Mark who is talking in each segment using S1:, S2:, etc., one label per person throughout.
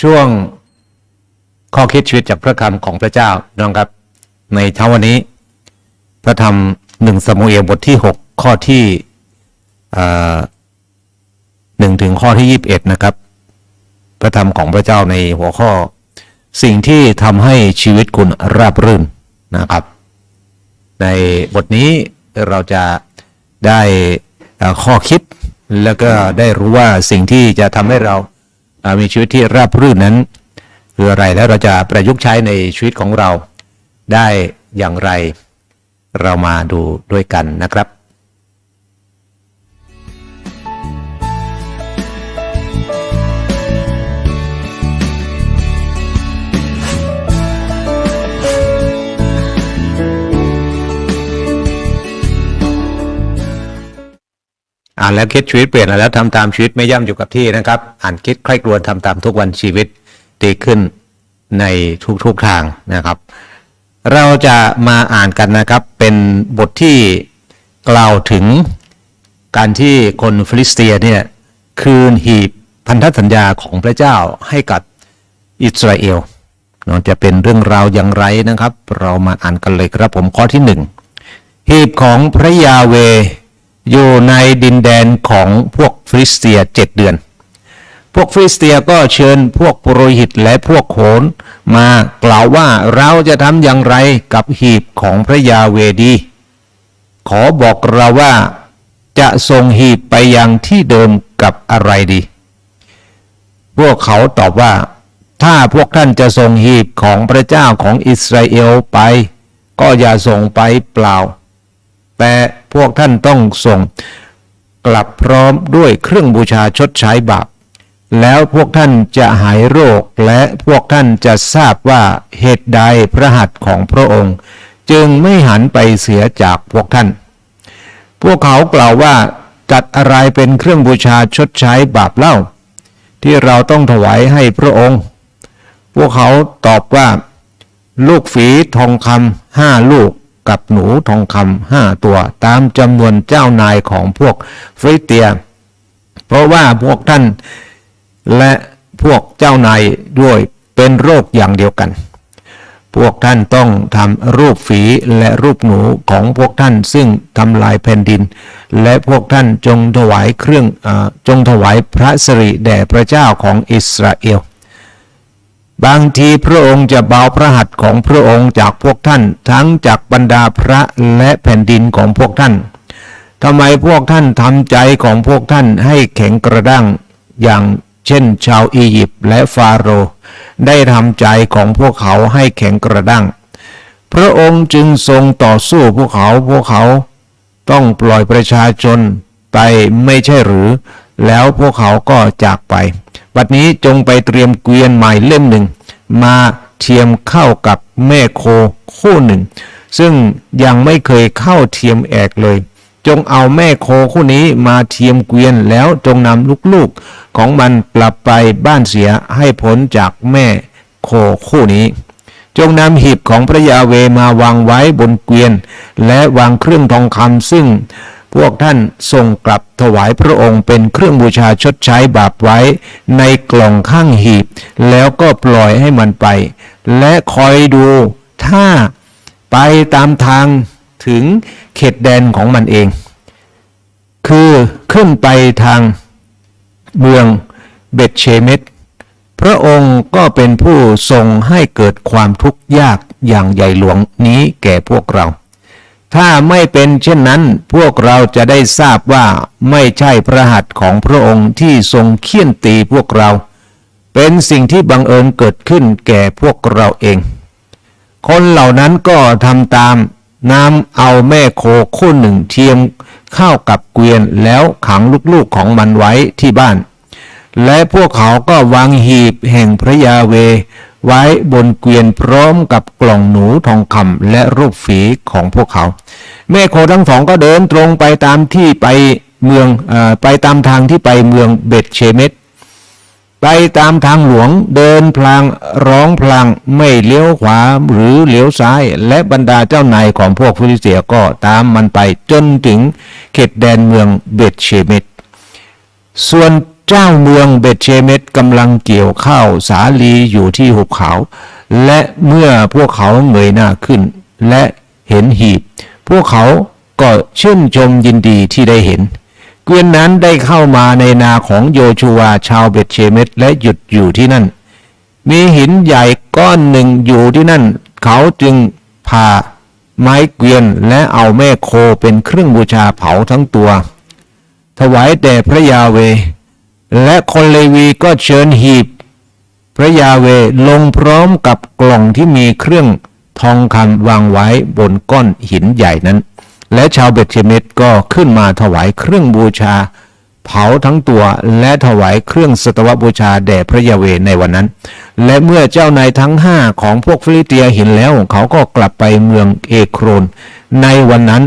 S1: ช่วงข้อคิดชีวิตจากพระคำของพระเจ้าน้องครับ ในเช้าวันนี้ พระธรรมหนึ่งสมุเอลบทที่หกข้อที่หนึ่งถึงข้อที่ยี่บเอ็ดนะครับ พระธรรมของพระเจ้าในหัวข้อ สิ่งที่ทำให้ชีวิตคุณราบรื่นนะครับ ในบทนี้เราจะได้ข้อคิดแล้วก็ได้รู้ว่าสิ่งที่จะทำให้เรา มีชีวิตที่ราบรื่นนั้น คืออะไรแล้วเราจะประยุกต์ใช้ในชีวิตของเราได้อย่างไร เรามาดูด้วยกันนะครับ อ่านแล้วคิดชีวิตเปลี่ยนแล้วทำตามชีวิตไม่ย่ำอยู่กับที่นะครับ อ่านคิดใคร่ครวญทำตามทุกวันชีวิตดีขึ้นในทุกๆทางนะครับ เราจะมาอ่านกันนะครับเป็นบทที่กล่าวถึงการที่คนฟิลิสเตียเนี่ยคืนหีบพันธสัญญาของพระเจ้าให้กับอิสราเอลเนาะจะเป็นเรื่องราวอย่างไรนะครับ เรามาอ่านกันเลยครับผมข้อที่หนึ่งหีบของพระยาเว อยู่ในดินแดนของพวกฟิลิสเตียเจ็ดเดือน พวกฟิลิสเตียก็เชิญพวกปุโรหิตและพวกโขนมากล่าวว่าเราจะทำอย่างไรกับหีบของพระยาเวดี ขอบอกเราว่าจะส่งหีบไปยังที่เดิมกับอะไรดี พวกเขาตอบว่า ถ้าพวกท่านจะส่งหีบของพระเจ้าของอิสราเอลไป ก็อย่าส่งไปเปล่า แต่ พวกท่านต้องส่งกลับพร้อมด้วยเครื่องบูชาชดใช้บาปแล้วพวกท่านจะหายโรคและพวกท่านจะทราบว่าเหตุใดพระหัตถ์ของพระองค์ จึงไม่หันไปเสียจากพวกท่าน พวกเขากล่าวว่าจัดอะไรเป็นเครื่องบูชาชดใช้บาปเล่า ที่เราต้องถวายให้พระองค์ พวกเขาตอบว่า ลูกฝีทองคำห้าลูก กับหนูทองคำห้าตัว ตามจำนวนเจ้านายของพวกฟริเตีย เพราะว่าพวกท่านและพวกเจ้านายด้วยเป็นโรคอย่างเดียวกัน พวกท่านต้องทำรูปฝีและรูปหนูของพวกท่านซึ่งทำลายแผ่นดิน และพวกท่านจงถวายเครื่องอจงถวายพระสิริแด่พระเจ้าของอิสราเอล บางทีพระองค์จะเบาพระหัตถ์ของพระองค์จากพวกท่าน ทั้งจากบรรดาพระและแผ่นดินของพวกท่านทำไมพวกท่านทำใจของพวกท่านให้แข็งกระด้างอย่างเช่น ชาวอียิปต์และฟาโรห์ได้ทำใจของพวกเขาให้แข็งกระด้างพระองค์จึงทรงต่อสู้พวกเขาพวกเขา ต้องปล่อยประชาชนไปไม่ใช่หรือ แล้วพวกเขาก็จากไป บัดนี้จงไปเตรียมเกวียนใหม่เล่มหนึ่ง มาเทียมเข้ากับแม่โคคู่หนึ่ง ซึ่งยังไม่เคยเข้าเทียมแอกเลย จงเอาแม่โคคู่นี้มาเทียมเกวียนแล้วจงนำลูกๆของมันกลับไปบ้านเสียให้พ้นจากแม่โคคู่นี้จงนำหีบของพระยาเวมาวางไว้บนเกวียน และวางเครื่องทองคำซึ่ง พวกท่านส่งกลับถวายพระองค์เป็นเครื่องบูชาชดใช้บาปไว้ ในกล่องข้างหีบ แล้วก็ปล่อยให้มันไป และคอยดูถ้าไปตามทางถึงเขตแดนของมันเอง คือขึ้นไปทางเมืองเบตเชเมตพระองค์ก็เป็นผู้ทรงให้เกิดความทุกข์ยากอย่างใหญ่หลวงนี้แก่พวกเรา ถ้าไม่เป็นเช่นนั้น พวกเราจะได้ทราบว่าไม่ใช่พระหัตถ์ของพระองค์ที่ทรงเคี่ยนตีพวกเรา เป็นสิ่งที่บังเอิญเกิดขึ้นแก่พวกเราเอง คนเหล่านั้นก็ทำตามนำเอาแม่โคคู่หนึ่งเทียมเข้ากับเกวียนแล้วขังลูกๆของมันไว้ที่บ้าน และพวกเขาก็วางหีบแห่งพระยาเว ไว้บนเกวียนพร้อมกับกล่องหนูทองคำและรูปฝีของพวกเขา แม่โคทั้งสองก็เดินตรงไปตามที่ไปเมืองอไปตามทางที่ไปเมืองเบตเชเมตไปตามทางหลวงเดินพลางร้องพลางไม่เลี้ยวขวาหรือเลี้ยวซ้าย และบรรดาเจ้านายของพวกฟิลิสเตียก็ตามมันไปจนถึงเขตแดนเมืองเบตเชเมตส่วนเจ้าเมืองเบตเชเมตกำลังเกี่ยวข้าวสาลีอยู่ที่หุบเขา และเมื่อพวกเขาเงยหน้าขึ้น และเห็นหีบ พวกเขาก็ชื่นชมยินดีที่ได้เห็น เกวียนนั้นได้เข้ามาในนาของโยชูวาชาวเบตเชเมตและหยุดอยู่ที่นั่น มีหินใหญ่ก้อนหนึ่งอยู่ที่นั่น เขาจึงพาไม้เกวียนและเอาแม่โคเป็นเครื่องบูชาเผาทั้งตัว ถวายแด่พระยาเว และคนเลวีก็เชิญหีบ พระยาเวลงพร้อมกับกล่องที่มีเครื่อง ทองคำวางไว้บนก้อนหินใหญ่นั้น และชาวเบตเชเมตก็ขึ้นมาถวายเครื่องบูชา เผาทั้งตัวและถวายเครื่องสตวบูชาแด่พระยาเวในวันนั้น และเมื่อเจ้านายทั้งห้าของพวกฟิลิเตียเห็นแล้ว เขาก็กลับไปเมืองเอโครน ในวันนั้น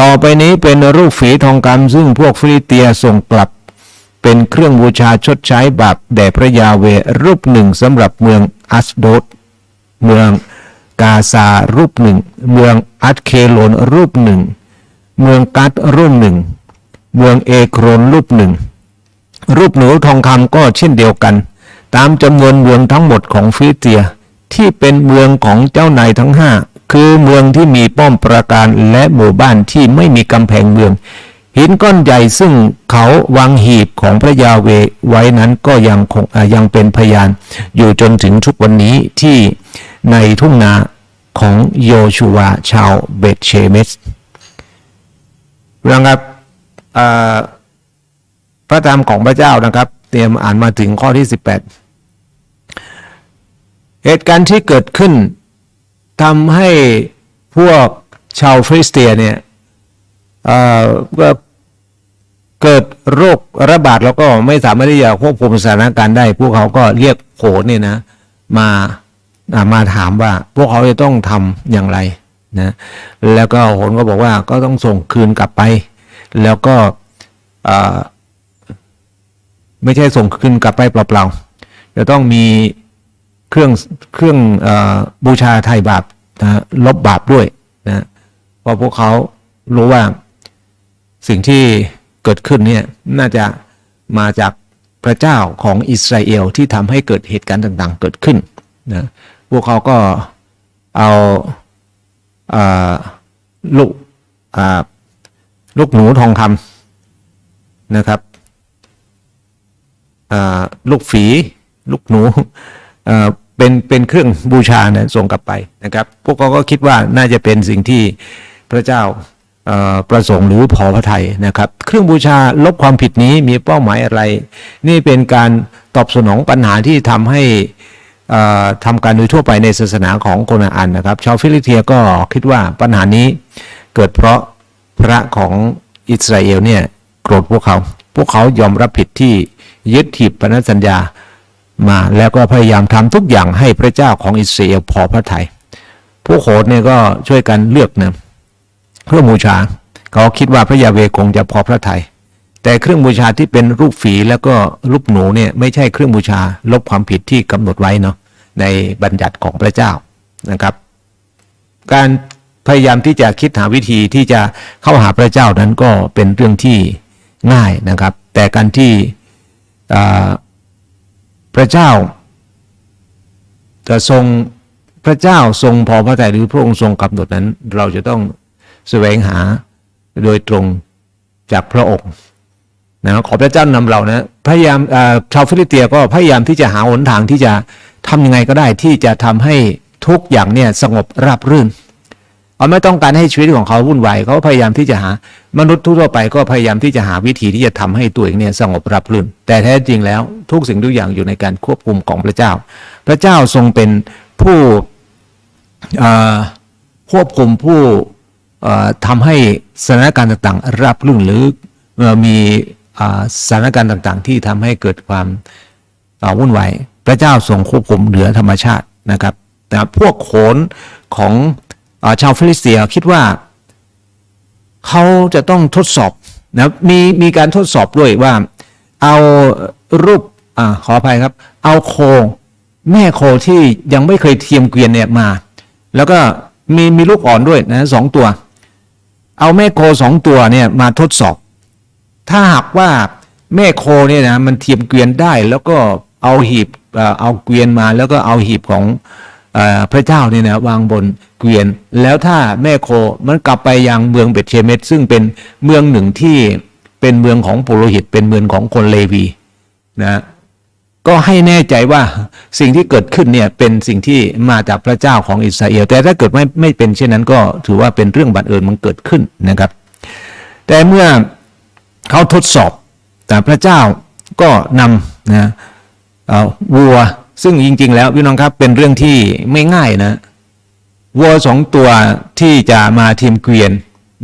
S1: ต่อไปนี้เป็นรูปฝีทองคำซึ่งพวกฟิลิเตียส่งกลับเป็นเครื่องบูชาชดใช้บาปแด่พระยาเวรูปหนึ่งสำหรับเมืองอัสโดดเมือง กาซารูปหนึ่ง เมืองอัตเคโลนรูปหนึ่ง เมืองกัดรูปหนึ่ง เมืองเอโครนรูปหนึ่ง รูปหนูทองคำก็เช่นเดียวกัน ตามจำนวนเมืองทั้งหมดของฟิเตีย ที่เป็นเมืองของเจ้านายทั้งห้าคือเมืองที่มีป้อมปราการและหมู่บ้านที่ไม่มีกำแพงเมือง หินก้อนใหญ่ซึ่งเขาวางหีบของพระยาเวไว้นั้นก็ยังคงยังเป็นพยาน อยู่จนถึงทุกวันนี้ที่ ในทุ่งนาของโยชูวาชาวเบตเชเมสนะครับพระธรรมของพระเจ้านะครับ เตรียมอ่านมาถึงข้อที่ 18 เหตุการณ์ที่เกิดขึ้นทำให้พวกชาวฟริสเตียเนี่ยเกิดโรคระบาดแล้วก็ไม่สามารถที่จะควบคุมสถานการณ์ได้ พวกเขาก็เรียกโขนเนี่ยนะ มา มาถามว่าพวกเขาจะต้องทำอย่างไรนะแล้วก็โขนก็บอกว่าก็ต้องส่งคืนกลับไป แล้วก็ไม่ใช่ส่งคืนกลับไปเปล่าๆจะต้องมีเครื่องเครื่องอบูชาไทยบาปนะลบบาปด้วยนะเพราะพวกเขารู้ว่าสิ่งที่เกิดขึ้นเนี่ยน่าจะมาจากพระเจ้าของอิสราเอลที่ทำให้เกิดเหตุการณ์ต่างๆ เกิดขึ้นนะ วกเขาก็เอาลูกลูกหนูทองคำนะครับลูกฝี ลูกหนูเป็นเป็นเครื่องบูชาเนี่ยส่งกลับไปนะครับ พวกเขาก็คิดว่าน่าจะเป็นสิ่งที่พระเจ้าประสงค์หรือพอพระทัยนะครับ เครื่องบูชาลบความผิดนี้มีเป้าหมายอะไร นี่เป็นการตอบสนองปัญหาที่ทำให้ ทำการโดยทั่วไปในศาสนาของโคนอ่านนะครับ ชาวฟิลิสเตียก็คิดว่าปัญหานี้เกิดเพราะพระของอิสราเอลเนี่ยโกรธพวกเขา พวกเขายอมรับผิดที่ยึดถีบพันสัญญามาแล้วก็พยายามทำทุกอย่างให้พระเจ้าของอิสราเอลพอพระทยัยผู้โขดเนี่ยก็ช่วยกันเลือกนะเครื่องบูชา เขาคิดว่าพระยาเวคงจะพอพระทยัย แต่เครื่องบูชาที่เป็นรูปฝีแล้วก็รูปหนูเนี่ยไม่ใช่เครื่องบูชาลบความผิดที่กำหนดไว้เนาะในบัญญัติของพระเจ้านะครับ การพยายามที่จะคิดหาวิธีที่จะเข้าหาพระเจ้านั้นก็เป็นเรื่องที่ง่ายนะครับ แต่การที่พระเจ้าจะทรงพระเจ้าทรงพอพระทัยหรือพระองค์ทรงกำหนดนั้น เราจะต้องแสวงหาโดยตรงจากพระองค์ นะขอพระเจ้านำเรานะพยายามชาวฟิลิเตียก็พยายามที่จะหาหนทางที่จะทำยังไงก็ได้ที่จะทำให้ทุกอย่างเนี่ยสงบราบรื่นเขาไม่ต้องการให้ชีวิตของเขาวุ่นวายเขาพยายามที่จะหามนุษย์ทั่วไปก็พยายามที่จะหาวิธีที่จะทำให้ตัวเองเนี่ยสงบรับรื่น แต่แท้จริงแล้วทุกสิ่งทุกอย่างอยู่ในการควบคุมของพระเจ้า พระเจ้าทรงเป็นผู้ควบคุมผู้เอ่อทำให้สถานการณ์ต่างๆ รับรื่นหรืออมี สถานการณ์ต่างๆ ที่ทำให้เกิดความวุ่นวายพระเจ้าทรงควบคุมเหนือธรรมชาตินะครับแต่พวกโขนของอชาวฟิลิสเตียคิดว่าเขาจะต้องทดสอบนะมีมีการทดสอบด้วยว่าเอารูปอขออภัยครับ เอาโค แม่โคที่ยังไม่เคยเทียมเกวียนเนี่ยมา แล้วก็มีมีลูกอ่อนด้วยนะสองตัว เอาแม่โคสองตัวเนี่ยมาทดสอบ ถ้าหากว่าแม่โคเนี่ยนะมันเทียมเกวียนได้แล้วก็เอาหีบเอาเกวียนมาแล้วก็เอาหีบของอพระเจ้าเนี่ยนะวางบนเกวียน แล้วถ้าแม่โคมันกลับไปยังเมืองเบตเชเมตซึ่งเป็นเมืองหนึ่งที่เป็นเมืองของปุโรหิตเป็นเมืองของคนเลวีนะก็ให้แน่ใจว่าสิ่งที่เกิดขึ้นเนี่ยเป็นสิ่งที่มาจากพระเจ้าของอิสราเอลแต่ถ้าเกิดไม่ไม่เป็นเช่นนั้นก็ถือว่าเป็นเรื่องบังเอิญมันเกิดขึ้นนะครับ แต่เมื่อ เขาทดสอบ แต่พระเจ้าก็นำนะวัวซึ่งจริงๆ แล้วพี่น้องครับเป็นเรื่องที่ไม่ง่ายนะวัวสองตัวที่จะมาทีมเกวียน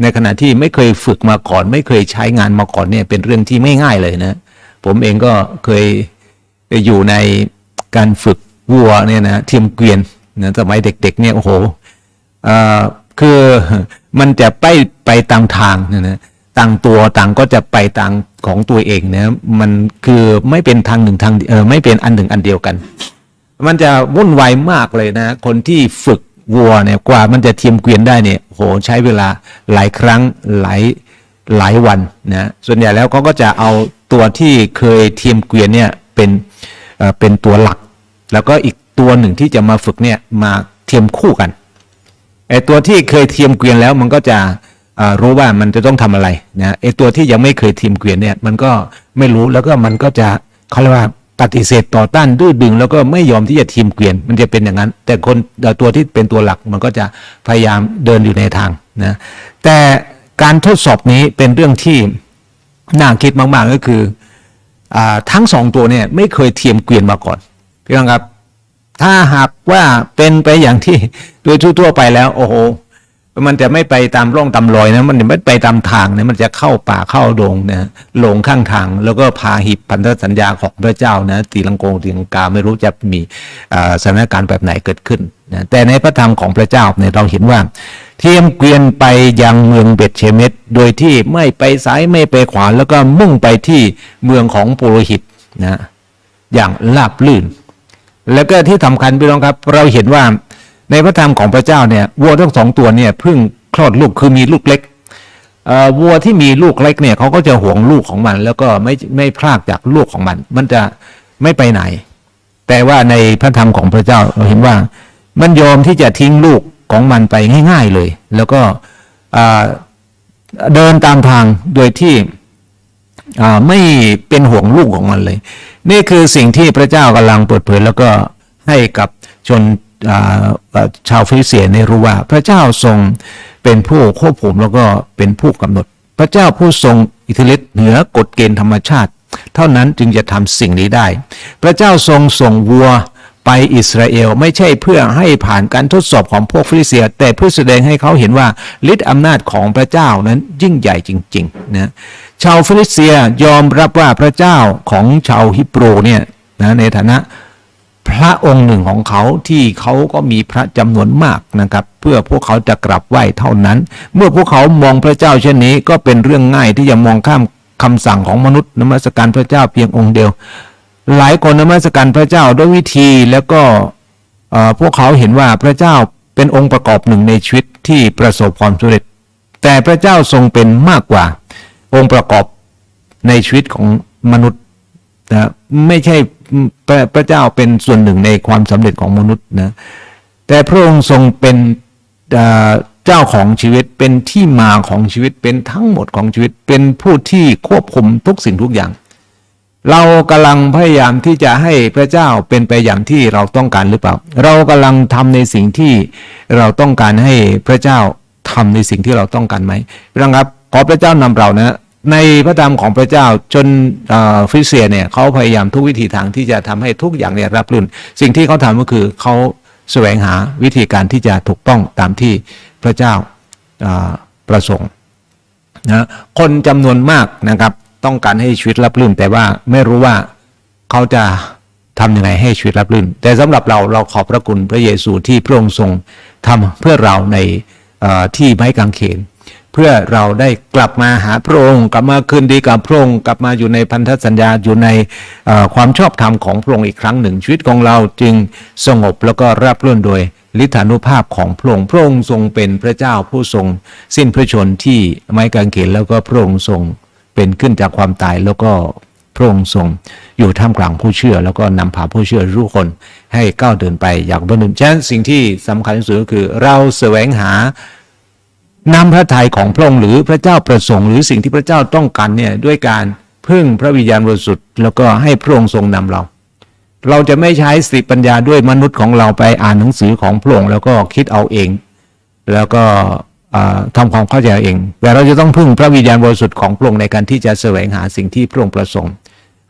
S1: ในขณะที่ไม่เคยฝึกมาก่อน ไม่เคยใช้งานมาก่อนเนี่ยเป็นเรื่องที่ไม่ง่ายเลยนะ ผมเองก็เคยอยู่ในการฝึกวัวเนี่ยนะทีมเกวียนนะสมัยเด็กๆเนี่ยโอ้โหคือมันจะไปไปตามทางนะนะ ต่างตัวต่างก็จะไปต่างของตัวเองนะมันคือไม่เป็นทางหนึ่งทางเออไม่เป็นอันหนึ่งอันเดียวกัน มันจะวุ่นวายมากเลยนะ คนที่ฝึกวัวเนี่ยกว่ามันจะเทียมเกวียนได้เนี่ยโหใช้เวลาหลายครั้งหลายหลายวันนะส่วนใหญ่แล้วเขาก็จะเอาตัวที่เคยเทียมเกวียนเนี่ยเป็นเอ่อเป็นตัวหลัก แล้วก็อีกตัวหนึ่งที่จะมาฝึกเนี่ยมาเทียมคู่กันไอตัวที่เคยเทียมเกวียนแล้วมันก็จะ รู้ว่ามันจะต้องทำอะไรนะไอตัวที่ยังไม่เคยทีมเกวียนเนี่ยมันก็ไม่รู้แล้วก็มันก็จะเขาเรียกว่าปฏิเสธต่อต้านดื้อดึง แล้วก็ไม่ยอมที่จะทีมเกวียน มันจะเป็นอย่างนั้น แต่คนตัวที่เป็นตัวหลักมันก็จะพยายามเดินอยู่ในทางนะแต่การทดสอบนี้เป็นเรื่องที่น่าคิดมาก ๆ ก็คืออทั้งสองตัวเนี่ยไม่เคยเทียมเกวียนมาก่อนพี่น้องครับ ถ้าหากว่าเป็นไปอย่างที่โดยทั่วๆไปแล้ว โอ้โห มันจะไม่ไปตามร่องตามรอยนะมันไม่ไปตามทางนะมันจะเข้าป่าเข้าดงนะหลงข้างทาง แล้วก็พาหิบพันธสัญญาของพระเจ้านะตีลังโกงตีลังกาไม่รู้จะมีสถานการณ์แบบไหนเกิดขึ้นนะแต่ในพระธรรมของพระเจ้าเนี่ยเราเห็นว่า เทียมเกวียนไปยังเมืองเบตเชเมตโดยที่ไม่ไปซ้ายไม่ไปขวาแล้วก็มุ่งไปที่เมืองของปุโรหิตนะอย่างราบลื่น แล้วก็ที่สำคัญพี่น้องครับ เราเห็นว่า ในพระธรรมของพระเจ้าเนี่ยวัวทั้งสองตัวเนี่ยเพิ่งคลอดลูกคือมีลูกเล็กวัวที่มีลูกเล็กเนี่ยเขาก็จะห่วงลูกของมัน แล้วก็ไม่ไม่พลากจากลูกของมัน มันจะไม่ไปไหน แต่ว่าในพระธรรมของพระเจ้าเราเห็นว่า มันยอมที่จะทิ้งลูกของมันไปง่าย ๆเลย แล้วก็เดินตามทางโดยที่ไม่เป็นห่วงลูกของมันเลย นี่คือสิ่งที่พระเจ้ากำลังเปิดเผยแล้วก็ให้กับชน ชาวฟิลิสเตียนได้รู้ว่า พระเจ้าทรงเป็นผู้ควบคุมแล้วก็เป็นผู้กำหนด พระเจ้าผู้ทรงอิทธิฤทธิ์เหนือกฎเกณฑ์ธรรมชาติ เท่านั้นจึงจะทำสิ่งนี้ได้ พระเจ้าทรงส่งวัวไปอิสราเอลไม่ใช่เพื่อให้ผ่านการทดสอบของพวกฟิลิสเตีย แต่เพื่อแสดงให้เขาเห็นว่าฤทธิ์อำนาจของพระเจ้านั้นยิ่งใหญ่จริงๆนะชาวฟิลิสเตียยอมรับว่าพระเจ้าของชาวฮิบรูเนี่ยนะในฐานะ พระองค์หนึ่งของเขาที่เขาก็มีพระจำนวนมากนะครับ เพื่อพวกเขาจะกลับไหว้เท่านั้น เมื่อพวกเขามองพระเจ้าเช่นนี้ ก็เป็นเรื่องง่ายที่จะมองข้ามคำสั่งของมนุษย์นมัสการพระเจ้าเพียงองค์เดียว หลายคนนมัสการพระเจ้าด้วยวิธีแล้วก็พวกเขาเห็นว่าพระเจ้าเป็นองค์ประกอบหนึ่งในชีวิตที่ประสบความสำเร็จ แต่พระเจ้าทรงเป็นมากกว่าองค์ประกอบในชีวิตของมนุษย์นะไม่ใช่ พระพระเจ้าเป็นส่วนหนึ่งในความสำเร็จของมนุษย์นะแต่พระองค์ทรงเป็นเจ้าของชีวิตเป็นที่มาของชีวิตเป็นทั้งหมดของชีวิตเป็นผู้ที่ควบคุมทุกสิ่งทุกอย่าง เรากำลังพยายามที่จะให้พระเจ้าเป็นไปอย่างที่เราต้องการหรือเปล่า เรากำลังทำในสิ่งที่เราต้องการให้พระเจ้าทำในสิ่งที่เราต้องการไหมพี่น้องครับขอพระเจ้านำเรานะ ในพระธรรมของพระเจ้าจนฟิเตียเนี่ยเขาพยายามทุกวิธีทางที่จะทำให้ทุกอย่างเนี่ยรับรื่น สิ่งที่เขาทำก็คือเขาแสวงหาวิธีการที่จะถูกต้องตามที่พระเจ้าประสงค์นะคนจำนวนมากนะครับต้องการให้ชีวิตรับรื่น แต่ว่าไม่รู้ว่าเขาจะทำยังไงให้ชีวิตรับรื่น แต่สำหรับเราเราขอบพระคุณพระเยซูที่พระองค์ทรงทำเพื่อเราในที่ไม้กางเขน เพื่อเราได้กลับมาหาพระองค์ กลับมาคืนดีกับพระองค์กลับมาอยู่ในพันธสัญญาอยู่ในความชอบธรรมของพระองค์อีกครั้งหนึ่งชีวิตของเราจึงสงบแล้วก็ราบรื่นโดยฤทธานุภาพของพระองค์พระองค์ทรงเป็นพระเจ้าผู้ทรง สิ้นพระชนที่ไม้กางเขนแล้วก็พระองค์ทรงเป็นขึ้นจากความตายแล้วก็พระองค์ทรงอยู่ท่ามกลางผู้เชื่อ แล้วก็นำพาผู้เชื่อทุกคนให้ก้าวเดินไปอย่างบรรลุฉะนั้นสิ่งที่สำคัญที่สุดก็คือเราแสวงหา นำพระทัยของพระองค์หรือพระเจ้าประสงค์หรือสิ่งที่พระเจ้าต้องการเนี่ยด้วยการพึ่งพระวิญญาณบริสุทธิ์แล้วก็ให้พระองค์ทรงนำเรา เราจะไม่ใช้สติปัญญาด้วยมนุษย์ของเราไปอ่านหนังสือของพระองค์แล้วก็คิดเอาเอง แล้วก็อ่าทำความเข้าใจเอาเองแต่เราจะต้องพึ่งพระวิญญาณบริสุทธิ์ของพระองค์ในการที่จะแสวงหาสิ่งที่พระองค์ประสงค์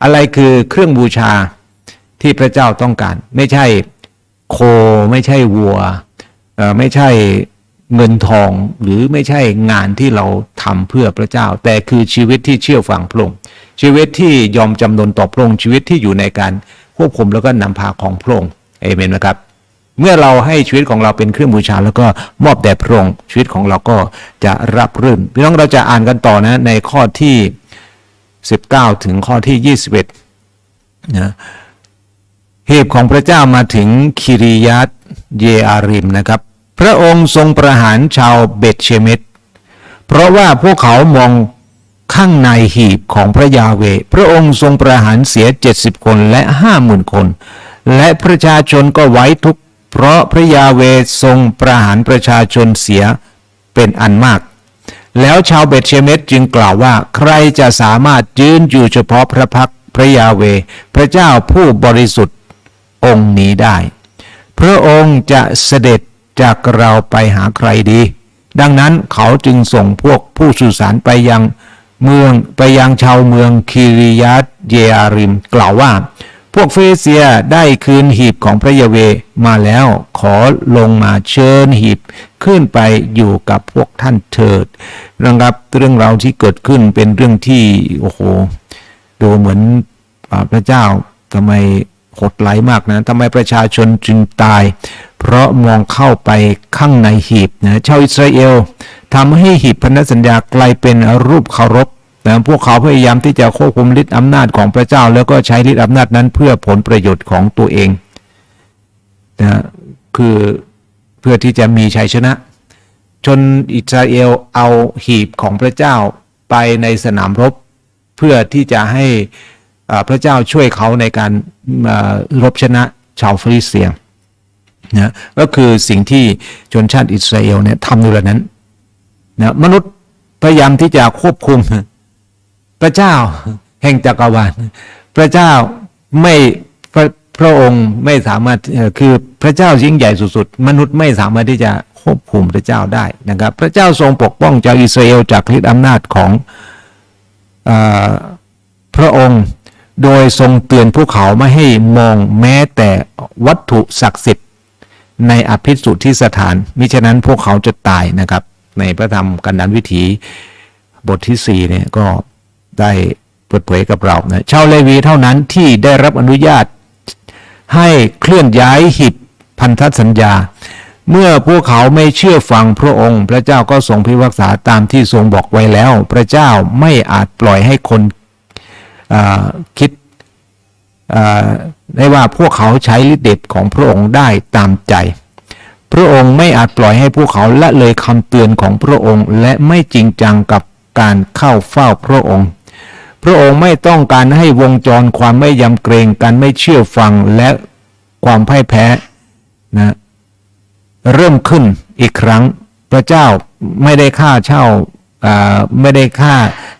S1: อะไรคือเครื่องบูชาที่พระเจ้าต้องการ ไม่ใช่โค ไม่ใช่วัวไม่ใช่ เงินทองหรือไม่ใช่งานที่เราทำเพื่อพระเจ้า แต่คือชีวิตที่เชื่อฟังพระองค์ชีวิตที่ยอมจำนนต่อพระองค์ชีวิตที่อยู่ในการควบคุมแล้วก็นำพาของพระองค์เอเมนไหมครับ เมื่อเราให้ชีวิตของเราเป็นเครื่องบูชา แล้วก็มอบแด่พระองค์ชีวิตของเราก็จะรับรื่นพี่น้องเราจะอ่านกันต่อนะในข้อที่ 19 ถึงข้อที่ 21นะเหตุของพระเจ้ามาถึงคิริยัตเยอาริมนะครับ พระองค์ทรงประหารชาวเบตเชเมตเพราะว่าพวกเขามองข้างในหีบของพระยาเว พระองค์ทรงประหารเสียเจ็ดสิบคนและห้าหมื่นคน และประชาชนก็ไว้ทุกข์เพราะพระยาเวทรงประหารประชาชนเสียเป็นอันมาก แล้วชาวเบตเชเมตจึงกล่าวว่าใครจะสามารถยืนอยู่เฉพาะพระพักตร์พระยาเว พระเจ้าผู้บริสุทธิ์องค์นี้ได้ พระองค์จะเสด็จ จากเราไปหาใครดี ดังนั้นเขาจึงส่งพวกผู้สื่อสารไปยังเมืองไปยังชาวเมืองคิริยัตเยอาริม กล่าวว่า พวกเฟเซียได้คืนหีบของพระยาเวมาแล้วขอลงมาเชิญหีบขึ้นไปอยู่กับพวกท่านเถิดนะครับเรื่องราวที่เกิดขึ้นเป็นเรื่องที่โอ้โหดูเหมือนพระเจ้าทำไมหดไหลมากนะทำไมประชาชนจึงตาย เพราะมองเข้าไปข้างในหีบนะชาวอิสราเอลทำให้หีบพันธสัญญากลายเป็นรูปเคารพนะพวกเขาพยายามที่จะควบคุมฤทธิอำนาจของพระเจ้า แล้วก็ใช้ฤทธิอำนาจนั้นเพื่อผลประโยชน์ของตัวเองนะคือเพื่อที่จะมีชัยชนะจนอิสราเอลเอาหีบของพระเจ้าไปในสนามรบ เพื่อที่จะให้พระเจ้าช่วยเขาในการรบชนะชาวฟิลิสเตีย นะก็คือสิ่งที่ชนชาติอิสราเอลเนี่ยทำในเวลานั้นนะมนุษย์พยายามที่จะควบคุม พระเจ้าแห่งจักรวาลพระเจ้าไม่พระพระองค์ไม่สามารถคือพระเจ้ายิ่งใหญ่สุดๆมนุษย์ไม่สามารถที่จะควบคุมพระเจ้าได้นะครับ พระเจ้าทรงปกป้องชาวอิสราเอลจากฤทธิอำนาจของอพระองค์โดยทรงเตือนพวกเขาไม่ให้มองแม้แต่วัตถุศักดิ์สิทธิ์ ในอภิสุทธิสถาน มิฉะนั้นพวกเขาจะตายนะครับ ในพระธรรมกันดานวิถีบทที่สี่เนี่ยก็ได้เปิดเผยกับเรานะชาวเลวีเท่านั้นที่ได้รับอนุญาต ให้เคลื่อนย้ายหิบพันธสัญญา เมื่อพวกเขาไม่เชื่อฟังพระองค์ พระเจ้าก็ทรงพิพากษาตามที่ทรงบอกไว้แล้ว พระเจ้าไม่อาจปล่อยให้คนคิดได้ว่าพวกเขาใช้ฤทธิ์เดชของพระองค์ได้ตามใจ พระองค์ไม่อาจปล่อยให้พวกเขาละเลยคำเตือนของพระองค์ และไม่จริงจังกับการเข้าเฝ้าพระองค์ พระองค์ไม่ต้องการให้วงจรความไม่ยำเกรงการไม่เชื่อฟังและความพ่ายแพ้นะเริ่มขึ้นอีกครั้งพระเจ้าไม่ได้ฆ่าเช่าอ่า ไม่ได้ฆ่า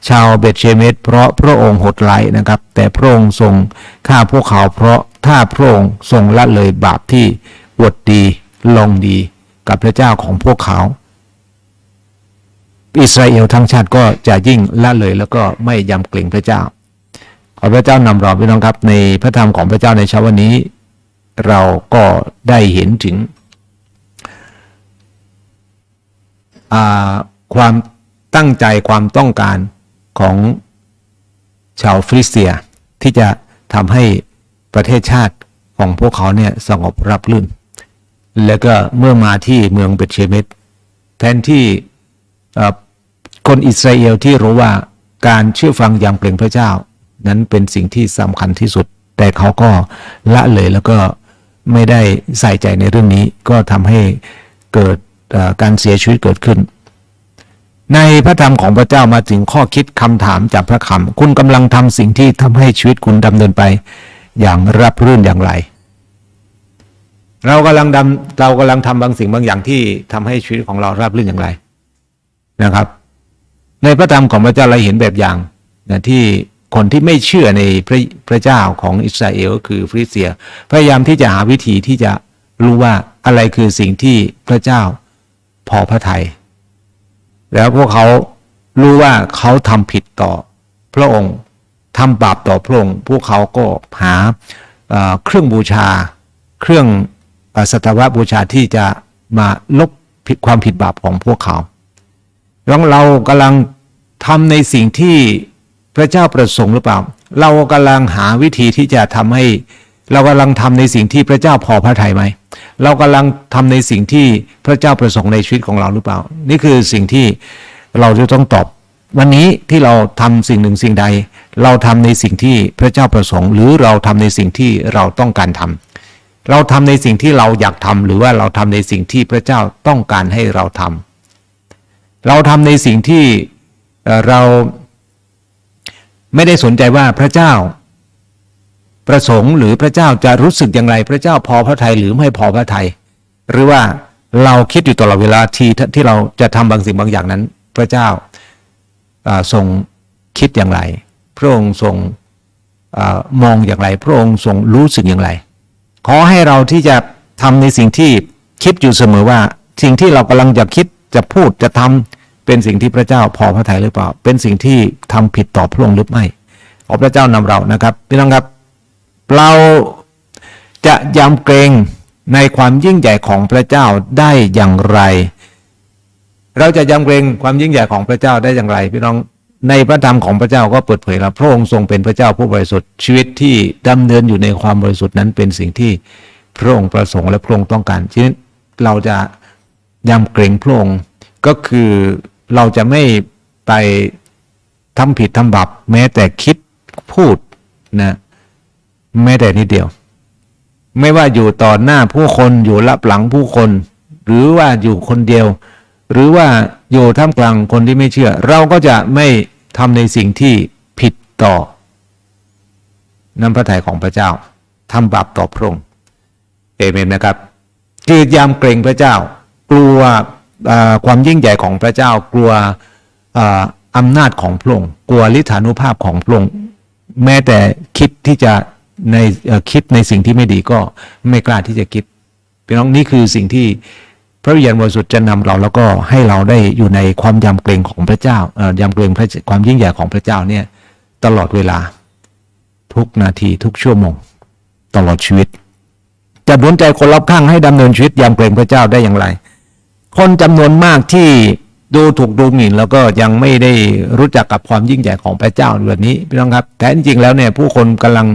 S1: ชาวเบตเชเมตเพราะพระองค์หดร้ายนะครับ แต่พระองค์ทรงฆ่าพวกเขาเพราะถ้าพระองค์ทรงละเลยบาปที่อวดดีลงดีกับพระเจ้าของพวกเขา อิสราเอลทั้งชาติก็จะยิ่งละเลยแล้วก็ไม่ยำเกรงพระเจ้าขอพระเจ้านำเราพี่น้องครับ ในพระธรรมของพระเจ้าในเช้าวันนี้ เราก็ได้เห็นถึงความ ตั้งใจความต้องการของชาวฟิลิสเตีย ที่จะทำให้ประเทศชาติของพวกเขาเนี่ยสงบรับรื่น แล้วก็เมื่อมาที่เมืองเบตเชเมตแทนที่คนอิสราเอลที่รู้ว่าการเชื่อฟังอย่างเปล่งพระเจ้า นั้นเป็นสิ่งที่สำคัญที่สุด แต่เขาก็ละเลยแล้วก็ไม่ได้ใส่ใจในเรื่องนี้ ก็ทำให้เกิดการเสียชีวิตเกิดขึ้น ในพระธรรมของพระเจ้ามาถึงข้อคิดคำถามจากพระคำคุณกำลังทำสิ่งที่ทำให้ชีวิตคุณดำเนินไป อย่างรับรื่นอย่างไร เรากำลังดำเรากำลังทำบางสิ่งบางอย่างที่ทำให้ชีวิตของเราราบรื่นอย่างไรนะครับ ในพระธรรมของพระเจ้าเราเห็นแบบอย่างนะที่คนที่ไม่เชื่อในพระพระเจ้าของอิสราเอลก็คือฟริเซีย พยายามที่จะหาวิธีที่จะรู้ว่าอะไรคือสิ่งที่พระเจ้าพอพระทยัย แล้วพวกเขารู้ว่าเขาทำผิดต่อพระองค์ทำบาปต่อพระองค์ พวกเขาก็หาเครื่องบูชา เครื่องอสัตวบูชาที่จะมาลบผิดความผิดบาปของพวกเขาแล้วเรากำลังทำในสิ่งที่พระเจ้าประสงค์หรือเปล่า เรากำลังหาวิธีที่จะทำให้ เรากำลังทำในสิ่งที่พระเจ้าพอพระทัยไหม เรากำลังทำในสิ่งที่พระเจ้าประสงค์ในชีวิตของเราหรือเปล่า นี่คือสิ่งที่เราจะต้องตอบ วันนี้ที่เราทำสิ่งหนึ่งสิ่งใด เราทำในสิ่งที่พระเจ้าประสงค์ หรือเราทำในสิ่งที่เราต้องการทำเราทำในสิ่งที่เราอยากทำหรือว่าเราทำในสิ่งที่พระเจ้าต้องการให้เราทำเราทำในสิ่งที่เอ่อเราไม่ได้สนใจว่าพระเจ้า ประสงค์หรือพระเจ้าจะรู้สึกอย่างไร พระเจ้าพอพระทัยหรือไม่พอพระทัยหรือว่าเราคิดอยู่ตลอดเวลาที่ที่เราจะทำบางสิ่งบางอย่างนั้น พระเจ้าอ่าทรงคิดอย่างไร พระองค์ทรงอมองอย่างไร พระองค์ทรงรู้สึกอย่างไร ขอให้เราที่จะทำในสิ่งที่คิดอยู่เสมอว่า สิ่งที่เรากำลังจะคิดจะพูดจะทำเป็นสิ่งที่พระเจ้าพอพระทัยหรือเปล่า เป็นสิ่งที่ทำผิดต่อพระองค์หรือไม่ขอพระเจ้านำเรานะครับพี่น้องครับ เราจะยำเกรงในความยิ่งใหญ่ของพระเจ้าได้อย่างไร เราจะยำเกรงความยิ่งใหญ่ของพระเจ้าได้อย่างไร พี่น้องในพระธรรมของพระเจ้าก็เปิดเผยแล้วพระองค์ทรงเป็นพระเจ้าผู้บริสุทธิ์ชีวิตที่ดำเนินอยู่ในความบริสุทธิ์นั้นเป็นสิ่งที่พระองค์ประสงค์และพระองค์ต้องการฉะนั้นเราจะยำเกรงพระองค์ก็คือเราจะไม่ไปทำผิดทำบาปแม้แต่คิดพูดนะ แม้แต่นิดเดียว ไม่ว่าอยู่ต่อหน้าผู้คนอยู่รับหลังผู้คน หรือว่าอยู่คนเดียว หรือว่าอยู่ท่ามกลางคนที่ไม่เชื่อ เราก็จะไม่ทำในสิ่งที่ผิดต่อน้ำพระทัยของพระเจ้าทำบาปต่อพระองค์เอเมนนะครับคือยามเกรงพระเจ้า กลัวความยิ่งใหญ่ของพระเจ้า กลัวอ่าอำนาจของพระองค์กลัวฤทธานุภาพของพระองค์แม้แต่คิดที่จะ ในคิดในสิ่งที่ไม่ดีก็ไม่กล้าที่จะคิดพี่น้องนี่คือสิ่งที่พระวิญญาณบริสุทธิ์จะนำเราแล้วก็ให้เราได้อยู่ในความยำเกรงของพระเจ้าเอ่อยำเกรงพระความยิ่งใหญ่ของพระเจ้าเนี่ยตลอดเวลาทุกนาทีทุกชั่วโมง ตลอดชีวิต จะหนุนใจคนรอบข้างให้ดำเนินชีวิตยำเกรงพระเจ้าได้อย่างไร คนจำนวนมากที่ดูถูกดูหมิ่นแล้วก็ยังไม่ได้รู้จักกับความยิ่งใหญ่ของพระเจ้าแบบนี้พี่น้องครับแต่จริงๆแล้วเนี่ยผู้คนกำลัง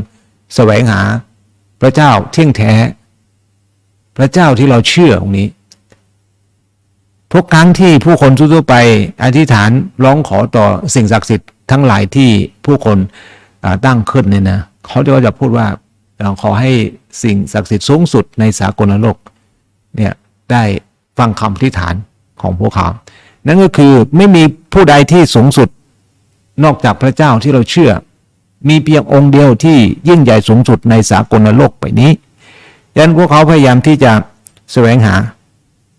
S1: แสวงหาพระเจ้าเที่ยงแท้ พระเจ้าที่เราเชื่อตรงนี้ทุกครั้งที่ผู้คนทั่วไปอธิษฐานร้องขอต่อสิ่งศักดิ์สิทธิ์ทั้งหลายที่ผู้คนตั้งขึ้นเนี่ยนะเขาก็จะพูดว่าขอให้สิ่งศักดิ์สิทธิ์สูงสุดในสากลโลกเนี่ยได้ฟังคำอธิษฐานของพวกเขา นั่นก็คือไม่มีผู้ใดที่สูงสุดนอกจากพระเจ้าที่เราเชื่อ มีเพียงองค์เดียวที่ยิ่งใหญ่สูงสุดในสากลโลกไปนี้ดังนั้นพวกเขาพยายามที่จะแสวงหา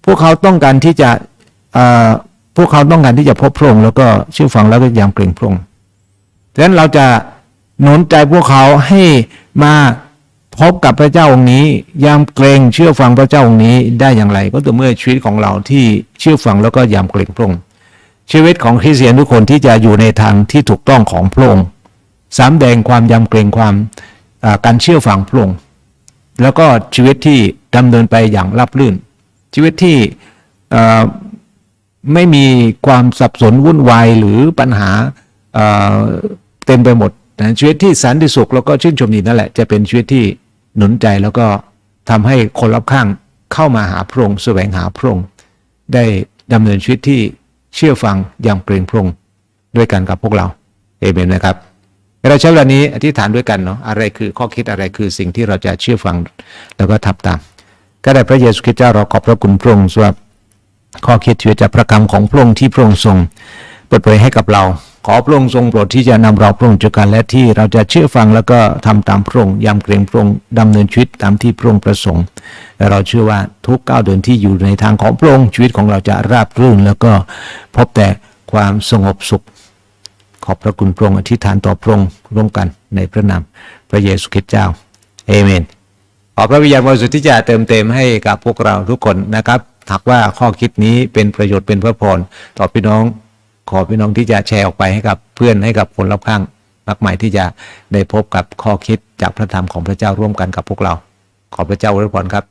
S1: พวกเขาต้องการที่จะพวกเขาต้องการที่จะพบพระองค์แล้วก็เชื่อฟังแล้วก็ยามเกรงพระองค์ดังนั้นเราจะหนุนใจพวกเขาให้มาพบกับพระเจ้าองค์นี้ยามเกรงเชื่อฟังพระเจ้าองค์นี้ได้อย่างไร ก็ต่อเมื่อชีวิตของเราที่เชื่อฟังแล้วก็ยามเกรงพระองค์ชีวิตของคริสเตียนทุกคนที่จะอยู่ในทางที่ถูกต้องของพระองค์ สามแดงความยำเกรงความการเชื่อฟังพระองค์แล้วก็ชีวิตที่ดำเนินไปอย่างราบรื่น ชีวิตที่ไม่มีความสับสนวุ่นวายหรือปัญหาเต็มไปหมดนะชีวิตที่สันติสุขแล้วก็ชื่นชมดีนั่นแหละจะเป็นชีวิตที่หนุนใจแล้วก็ทำให้คนรอบข้างเข้ามาหาพระองค์แสวงหาพระองค์ได้ดำเนินชีวิตที่เชื่อฟังอย่างเกรงพระองค์ด้วยกันกับพวกเราเอเมนนะครับ เราใช้เวลานี้อธิษฐานด้วยกันเนาะอะไรคือข้อคิดอะไรคือสิ่งที่เราจะเชื่อฟังแล้วก็ทำตาม ก็ได้พระเยซูคริสต์เจ้าเราขอบพระคุณพระองค์สำหรับข้อคิดชีวิตจากพระคำของพระองค์ที่พระองค์ทรงเปิดเผยให้กับเรา ขอพระองค์ทรงโปรดที่จะนำเราพระองค์จุกันและที่เราจะเชื่อฟังแล้วก็ทำตามพระองค์ยำเกรงพระองค์ดำเนินชีวิตตามที่พระองค์ประสงค์และเราเชื่อว่าทุกก้าวเดินที่อยู่ในทางของพระองค์ชีวิตของเราจะราบรื่น แล้วก็พบแต่ความสงบสุข ขอบพระคุณพระองค์อธิษฐานต่อพระองค์ร่วมกันในพระนามพระเยซูคริสต์เจ้าเอเมนขอพระวิญญาณบริสุทธิ์ที่จะเติมเต็มให้กับพวกเราทุกคนนะครับหากว่าข้อคิดนี้เป็นประโยชน์เป็นพระพรต่อพี่น้อง ขอพี่น้องที่จะแชร์ออกไปให้กับเพื่อนให้กับคนรอบข้างมากมายที่จะได้พบกับข้อคิดจากพระธรรมของพระเจ้าร่วมกันกับพวกเรา ขอพระเจ้าอวยพรครับ